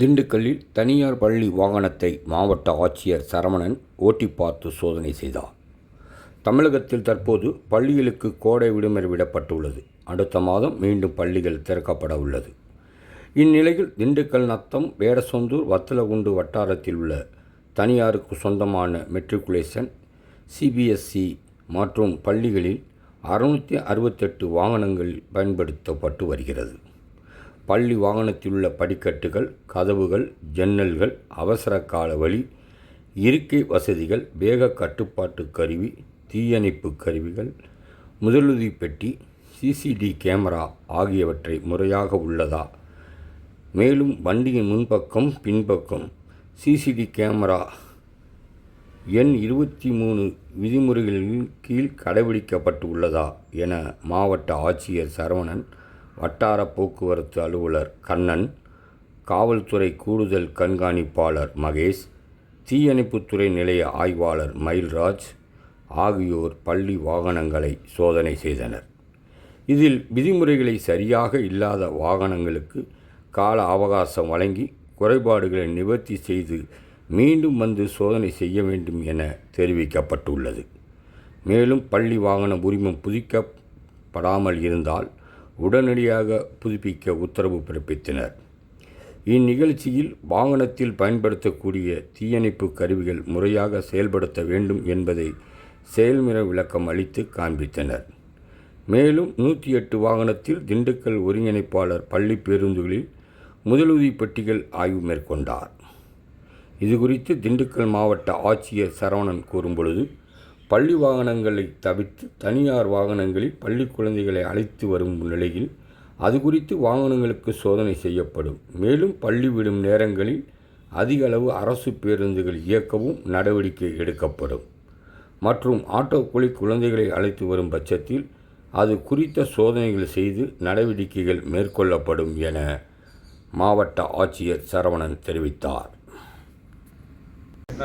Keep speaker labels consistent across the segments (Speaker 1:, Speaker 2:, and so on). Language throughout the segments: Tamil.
Speaker 1: திண்டுக்கல்லில் தனியார் பள்ளி வாகனத்தை மாவட்ட ஆட்சியர் சரவணன் ஓட்டி பார்த்து சோதனை செய்தார். தமிழகத்தில் தற்போது பள்ளிகளுக்கு கோடை விடுமுறை விடப்பட்டுள்ளது. அடுத்த மாதம் மீண்டும் பள்ளிகள் திறக்கப்பட உள்ளது. இந்நிலையில் திண்டுக்கல் நத்தம் வேடசொந்தூர் வத்தலகுண்டு வட்டாரத்தில் உள்ள தனியாருக்கு சொந்தமான மெட்ரிகுலேஷன் சிபிஎஸ்சி மற்றும் பள்ளிகளில் அறுநூற்றி அறுபத்தெட்டு வாகனங்கள் பயன்படுத்தப்பட்டு வருகிறது. பள்ளி வாகனத்திலுள்ள படிக்கட்டுகள் கதவுகள் ஜன்னல்கள் அவசர கால வழி இருக்கை வசதிகள் வேக கட்டுப்பாட்டு கருவி தீயணைப்பு கருவிகள் முதலுதவி பெட்டி சிசிடி கேமரா ஆகியவற்றை முறையாக உள்ளதா? மேலும் வண்டியின் முன்பக்கம் பின்பக்கம் சிசிடி கேமரா எண் இருபத்தி மூணு விதிமுறைகளின் கீழ் கடைபிடிக்கப்பட்டு உள்ளதா? என மாவட்ட ஆட்சியர் சரவணன் வட்டார போக்குவரத்து அலுவலர் கண்ணன் காவல்துறை கூடுதல் கண்காணிப்பாளர் மகேஷ் தீயணைப்புத்துறை நிலைய ஆய்வாளர் மயில்ராஜ் ஆகியோர் பள்ளி வாகனங்களை சோதனை செய்தனர். இதில் விதிமுறைகளை சரியாக இல்லாத வாகனங்களுக்கு கால அவகாசம் வழங்கி குறைபாடுகளை நிவர்த்தி செய்து மீண்டும் வந்து சோதனை செய்ய வேண்டும் என தெரிவிக்கப்பட்டுள்ளது. மேலும் பள்ளி வாகன உரிமம் புதுக்கப்படாமல் இருந்தால் உடனடியாக புதுப்பிக்க உத்தரவு பிறப்பித்தனர். இந்நிகழ்ச்சியில் வாகனத்தில் பயன்படுத்தக்கூடிய தீயணைப்பு கருவிகள் முறையாக செயல்படுத்த வேண்டும் என்பதை செயல்முறை விளக்கம் அளித்து காண்பித்தனர். மேலும் நூற்றி எட்டு வாகனத்தில் திண்டுக்கல் ஒருங்கிணைப்பாளர் பள்ளி பேருந்துகளில் முதலுதவி பெட்டிகள் ஆய்வு மேற்கொண்டார். இதுகுறித்து திண்டுக்கல் மாவட்ட ஆட்சியர் சரவணன் கூறும்பொழுது பள்ளி வாகனங்களை தவிர்த்து தனியார் வாகனங்களில் பள்ளி குழந்தைகளை அழைத்து வரும் நிலையில் அது குறித்து வாகனங்களுக்கு சோதனை செய்யப்படும். மேலும் பள்ளி விடும் நேரங்களில் அதிக அளவு அரசு பேருந்துகள் இயக்கவும் நடவடிக்கை எடுக்கப்படும். மற்றும் ஆட்டோக்குழி குழந்தைகளை அழைத்து வரும் பட்சத்தில் அது குறித்த சோதனைகள் செய்து நடவடிக்கைகள் மேற்கொள்ளப்படும் என மாவட்ட ஆட்சியர் சரவணன் தெரிவித்தார்.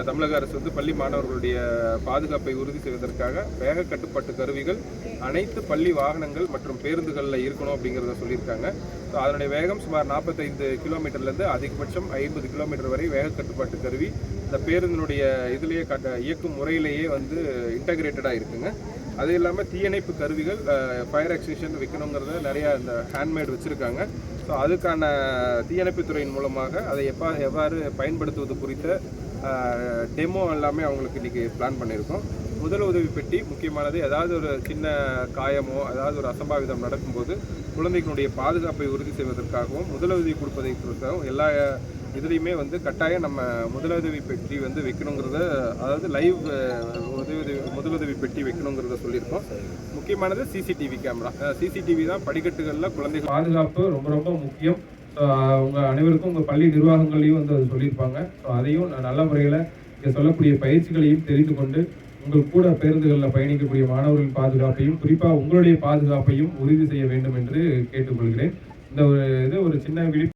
Speaker 2: தமிழக அரசு வந்து பள்ளி மாணவர்களுடைய பாதுகாப்பை உறுதி செய்வதற்காக வேக கட்டுப்பாட்டு கருவிகள் அனைத்து பள்ளி வாகனங்கள் மற்றும் பேருந்துகளில் இருக்கணும் அப்படிங்கிறத சொல்லியிருக்காங்க. ஸோ அதனுடைய வேகம் சுமார் நாற்பத்தைந்து கிலோமீட்டர்லேருந்து அதிகபட்சம் ஐம்பது கிலோமீட்டர் வரை வேக கட்டுப்பாட்டு கருவி இந்த பேருந்தினுடைய இதுலேயே கட்ட இயக்கும் முறையிலேயே வந்து இன்டகிரேட்டடாக இருக்குங்க. அது இல்லாமல் தீயணைப்பு கருவிகள் ஃபயர் எக்ஸ்டிங்ஷன் வைக்கணுங்கிறத நிறையா இந்த ஹேண்ட்மேட் வச்சுருக்காங்க. ஸோ அதுக்கான தீயணைப்புத்துறையின் மூலமாக அதை எப்பா எவ்வாறு பயன்படுத்துவது குறித்த டெமோ எல்லாமே அவங்களுக்கு இன்றைக்கி பிளான் பண்ணியிருக்கோம் முதல் உதவி பெட்டி முக்கியமானது ஏதாவது ஒரு சின்ன காயமோ ஏதாவது ஒரு அசம்பாவிதம் நடக்கும்போது குழந்தைகளுடைய பாதுகாப்பை உறுதி செய்வதற்காகவும் முதலுதவி கொடுப்பதை கொடுக்கவும் எல்லா இதுலேயுமே வந்து கட்டாயம் நம்ம முதலுதவி பெட்டி வந்து வைக்கணுங்கிறத அதாவது லைவ் உதவி முதலுதவி பெட்டி வைக்கணுங்கிறத சொல்லியிருக்கோம். முக்கியமானது சிசிடிவி கேமரா சிசிடிவி தான் படிக்கட்டுகளில் குழந்தைகள் பாதுகாப்பு ரொம்ப ரொம்ப முக்கியம். உங்கள் அனைவருக்கும் உங்கள் பள்ளி நிர்வாகங்களையும் வந்து அது சொல்லியிருப்பாங்க. ஸோ அதையும் நான் நல்ல முறையில் இங்கே சொல்லக்கூடிய பயிற்சிகளையும் தெரிந்து கொண்டு உங்கள் கூட பேருந்துகளில் பயணிக்கக்கூடிய மாணவர்களின் பாதுகாப்பையும் குறிப்பாக உங்களுடைய பாதுகாப்பையும் உறுதி செய்ய வேண்டும் என்று கேட்டுக்கொள்கிறேன். இந்த ஒரு இது ஒரு சின்ன விழிப்பு